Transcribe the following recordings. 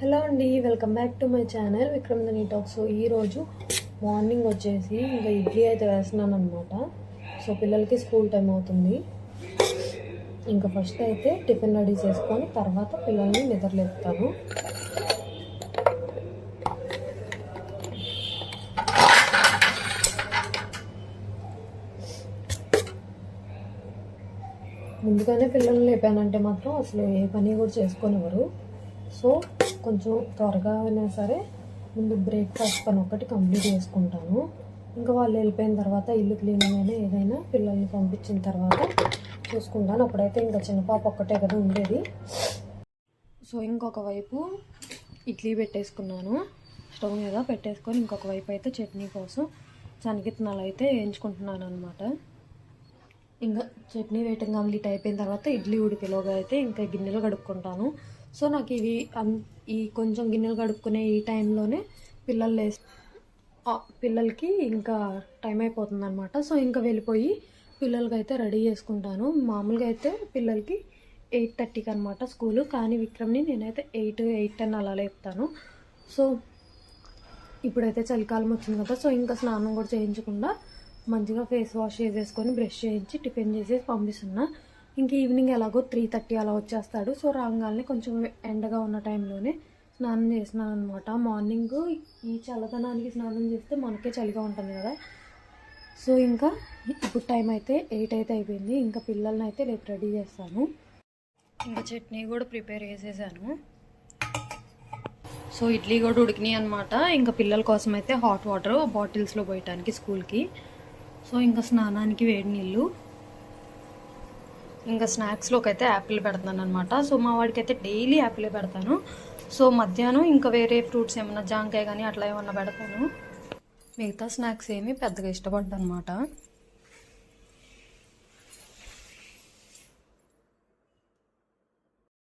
Hello అండి welcome back to my channel Vikram దని talk so ఈరోజు మార్నింగ్ వచ్చేసి ఇంకా ఇడ్లీ అయితే వేస్తున్నాను అనమాట సో పిల్లలకి స్కూల్ టైం అవుతుంది. ఇంకా ఫస్ట్ అయితే టిఫిన్ రెడీ చేసుకొని తర్వాత పిల్లల్ని నిద్రలేపుతాను ముందుగానే పిల్లల్ని లేపానంటే మాత్రం అసలు ఏ పని కూడా చేసుకొనివ్వరు. సో కొంచెం త్వరగా అయినా సరే ముందు బ్రేక్ఫాస్ట్ పని ఒక్కటి కంప్లీట్ చేసుకుంటాను. ఇంకా వాళ్ళు వెళ్ళిపోయిన తర్వాత ఇల్లు క్లీనింగ్ అయినా ఏదైనా పిల్లల్ని పంపించిన తర్వాత చూసుకుంటాను. అప్పుడైతే ఇంకా చిన్న పాప ఒక్కటే కదా ఉండేది. సో ఇంకొక వైపు ఇడ్లీ పెట్టేసుకున్నాను. స్టవ్ మీద పెట్టేసుకొని ఇంకొక వైపు అయితే చట్నీ కోసం శనగిత్తనాలు అయితే వేయించుకుంటున్నాను అనమాట ఇంకా చట్నీ వేయటం కంప్లీట్ అయిపోయిన తర్వాత ఇడ్లీ ఉడికేలోగా అయితే ఇంకా గిన్నెలు కడుక్కుంటాను. సో నాకు ఇవి ఈ కొంచెం గిన్నెలు కడుక్కునే ఈ టైంలోనే పిల్లలు లేసి పిల్లలకి ఇంకా టైం అయిపోతుంది అనమాట సో ఇంకా వెళ్ళిపోయి పిల్లలకి అయితే రెడీ చేసుకుంటాను. మామూలుగా అయితే పిల్లలకి ఎయిట్ థర్టీకి అనమాట స్కూలు కానీ విక్రమ్ని నేనైతే ఎయిట్ ఎయిట్ టెన్ అలా లేపుతాను. సో ఇప్పుడైతే చలికాలం వచ్చింది కదా సో ఇంకా స్నానం కూడా చేయించకుండా మంచిగా ఫేస్ వాష్ చేసేసుకొని బ్రష్ చేయించి టిఫిన్ చేసేసి పంపిస్తున్నా. ఇంక ఈవినింగ్ ఎలాగో త్రీ థర్టీ అలా వచ్చేస్తాడు. సో రాగానే కొంచెం ఎండగా ఉన్న టైంలోనే స్నానం చేసినాను అనమాట మార్నింగ్ ఈ చల్లదనానికి స్నానం చేస్తే మనకే చలిగా ఉంటుంది కదా. సో ఇంకా ఇప్పుడు టైం అయితే ఎయిట్ అయితే అయిపోయింది. ఇంకా పిల్లల్ని అయితే రేపు రెడీ చేస్తాను. ఇంకా చట్నీ కూడా ప్రిపేర్ చేసేసాను. సో ఇడ్లీ కూడా ఉడికినాయి అనమాట ఇంకా పిల్లల కోసం అయితే హాట్ వాటర్ బాటిల్స్లో పోయటానికి స్కూల్కి. సో ఇంకా స్నానానికి వేడి నీళ్ళు. ఇంకా స్నాక్స్లోకి అయితే యాపిల్ పెడతాను అనమాట సో మా వాడికి అయితే డైలీ యాపిల్ పెడతాను. సో మధ్యాహ్నం ఇంకా వేరే ఫ్రూట్స్ ఏమన్నా జాంకాయ కానీ అట్లా ఏమన్నా పెడతాను. మిగతా స్నాక్స్ ఏమి పెద్దగా ఇష్టపడ్డా అనమాట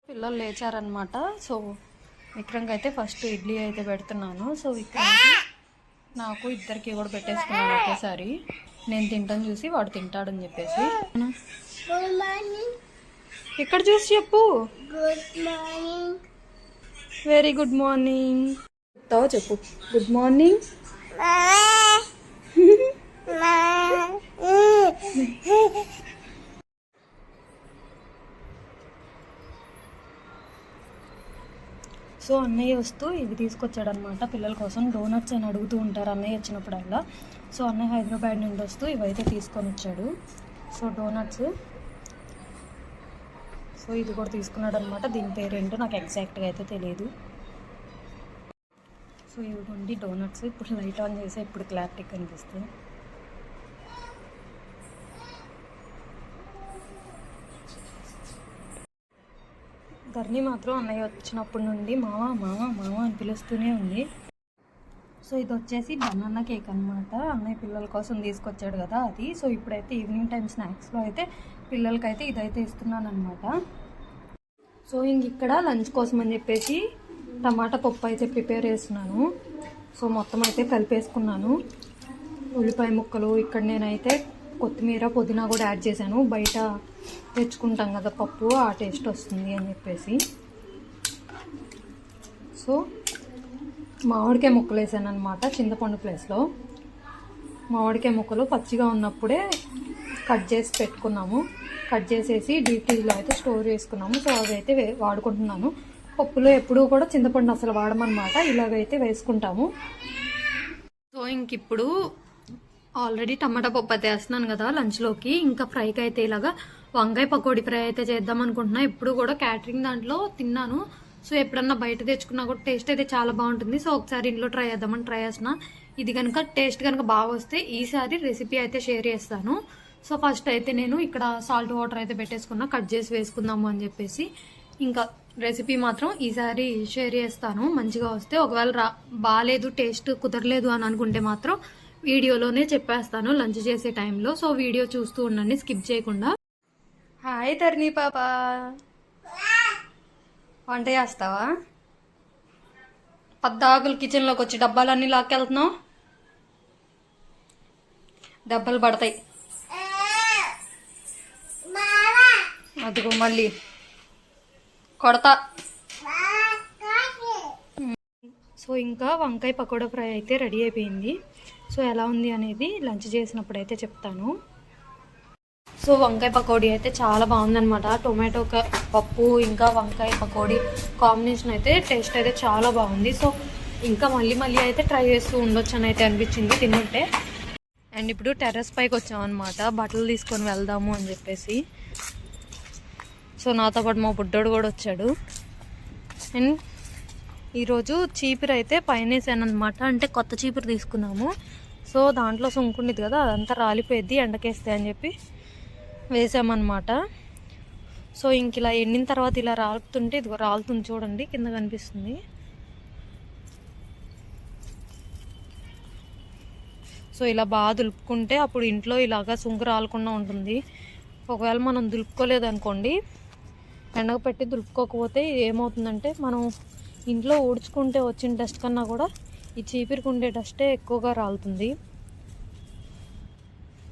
పిల్లలు లేచారనమాట సో విక్రంకి అయితే ఫస్ట్ ఇడ్లీ అయితే పెడుతున్నాను. సో విక్రమ్కి నాకు ఇద్దరికి కూడా పెట్టేసుకున్నాను ఒకేసారి. నేను తింటాను చూసి వాడు తింటాడని చెప్పేసి. ఇక్కడ చూసి చెప్పు. వెరీ గుడ్ మార్నింగ్ చెప్తావా చెప్పు. గుడ్ మార్నింగ్ సో అన్నయ్య వస్తూ ఇవి తీసుకొచ్చాడనమాట పిల్లల కోసం డోనట్స్ అని అడుగుతూ ఉంటారు అన్నయ్య వచ్చినప్పుడల్లా. సో అన్నయ్య హైదరాబాద్ నుండి వస్తూ ఇవైతే తీసుకొని వచ్చాడు సో డోనట్స్ సో ఇది కూడా తీసుకున్నాడు అనమాట దీని పేరు ఏంటో నాకు ఎగ్జాక్ట్గా అయితే తెలియదు సో ఇవి డోనట్స్ ఇప్పుడు లైట్ ఆన్ చేసే ఇప్పుడు క్లారిటీ కనిపిస్తుంది. ధరణి మాత్రం అన్నయ్య వచ్చినప్పటి నుండి మామ మామ మామ అని పిలుస్తూనే ఉంది. సో ఇది వచ్చేసి బనానా కేక్ అనమాట అన్నయ్య పిల్లల కోసం తీసుకొచ్చాడు కదా అది. సో ఇప్పుడైతే ఈవినింగ్ టైం స్నాక్స్లో అయితే పిల్లలకైతే ఇదైతే ఇస్తున్నాను అనమాట సో ఇంక ఇక్కడ లంచ్ కోసం అని చెప్పేసి టమాటా పప్పు అయితే ప్రిపేర్ చేస్తున్నాను. సో మొత్తం అయితే కలిపేసుకున్నాను. ఉల్లిపాయ ముక్కలు ఇక్కడ నేనైతే కొత్తిమీర పుదీనా కూడా యాడ్ చేశాను. బయట తెచ్చుకుంటాం కదా పప్పు ఆ టేస్ట్ వస్తుంది అని చెప్పేసి. సో మామిడికాయ ముక్కలు వేసాను అనమాట చింతపండు ప్లేస్లో. మామిడికాయ ముక్కలు పచ్చిగా ఉన్నప్పుడే కట్ చేసి పెట్టుకున్నాము. కట్ చేసేసి డీప్ అయితే స్టోర్ చేసుకున్నాము. సో అవి అయితే వే- వాడుకుంటున్నాను. పప్పులో ఎప్పుడూ కూడా చింతపండు అసలు వాడమన్నమాట. ఇలాగైతే వేసుకుంటాము. సో ఇంక ఇప్పుడు ఆల్రెడీ టమాటా పప్పు అయితే వేస్తున్నాను కదా లంచ్లోకి. ఇంకా ఫ్రైకి అయితే ఇలాగా వంకాయ పకోడీ ఫ్రై అయితే చేద్దాం అనుకుంటున్నా. ఇప్పుడు కూడా క్యాటరింగ్ దాంట్లో తిన్నాను. సో ఎప్పుడన్నా బయట తెచ్చుకున్నా కూడా టేస్ట్ అయితే చాలా బాగుంటుంది. సో ఒకసారి ఇంట్లో ట్రై చేద్దామని ట్రై చేసిన ఇది కనుక టేస్ట్ కనుక బాగా వస్తే ఈసారి రెసిపీ అయితే షేర్ చేస్తాను. సో ఫస్ట్ అయితే నేను ఇక్కడ సాల్ట్ వాటర్ అయితే పెట్టేసుకున్నా. కట్ చేసి వేసుకుందాము అని చెప్పేసి. ఇంకా రెసిపీ మాత్రం ఈసారి షేర్ చేస్తాను. మంచిగా వస్తే ఒకవేళ రా బాగాలేదు టేస్ట్ కుదరలేదు అని అనుకుంటే మాత్రం వీడియోలోనే చెప్పేస్తాను లంచ్ చేసే టైంలో. సో వీడియో చూస్తూ ఉండండి స్కిప్ చేయకుండా. హాయ్ తరుణి పాప. వంట చేస్తావా? పద్దాకులు కిచెన్లోకి వచ్చి డబ్బాలన్నీ లాక్కెళ్తున్నావు. దెబ్బలు పడతాయి. అదిగో మళ్ళీ. కొడతా. సో ఇంకా వంకాయ పకోడా ఫ్రై అయితే రెడీ అయిపోయింది. సో ఎలా ఉంది అనేది లంచ్ చేసినప్పుడు అయితే చెప్తాను. సో వంకాయ పకోడీ అయితే చాలా బాగుందనమాట టొమాటో క- పప్పు ఇంకా వంకాయ పకోడీ కాంబినేషన్ అయితే టేస్ట్ అయితే చాలా బాగుంది. సో ఇంకా మళ్ళీ మళ్ళీ అయితే ట్రై చేస్తూ ఉండొచ్చు అని అయితే అనిపించింది తింటుంటే అండ్ ఇప్పుడు టెర్రస్ పైకి వచ్చామన్నమాట. బట్టలు తీసుకొని వెళ్దాము అని చెప్పేసి. సో నాతో పాటు మా బుడ్డోడు కూడా వచ్చాడు. అండ్ ఈరోజు చీపురు అయితే పైన వేసాను అనమాట అంటే కొత్త చీపురు తీసుకున్నాము. సో దాంట్లో సుంకుండిది కదా అదంతా రాలిపోయేది ఎండకేస్తే అని చెప్పి వేసామన్నమాట. సో ఇంక ఇలా ఎండిన తర్వాత ఇలా రాలుతుంటే ఇదిగో రాలుతుంది చూడండి కింద కనిపిస్తుంది. సో ఇలా బాగా దులుపుకుంటే అప్పుడు ఇంట్లో ఇలాగా సుంకు రాలకుండా ఉంటుంది. ఒకవేళ మనం దులుపుకోలేదు అనుకోండి ఎండకు పెట్టి దులుపుకోకపోతే ఏమవుతుందంటే మనం ఇంట్లో ఊడ్చుకుంటే వచ్చిన డస్ట్ కన్నా కూడా ఈ చీపిరికి ఉండే డస్టే ఎక్కువగా రాలుతుంది.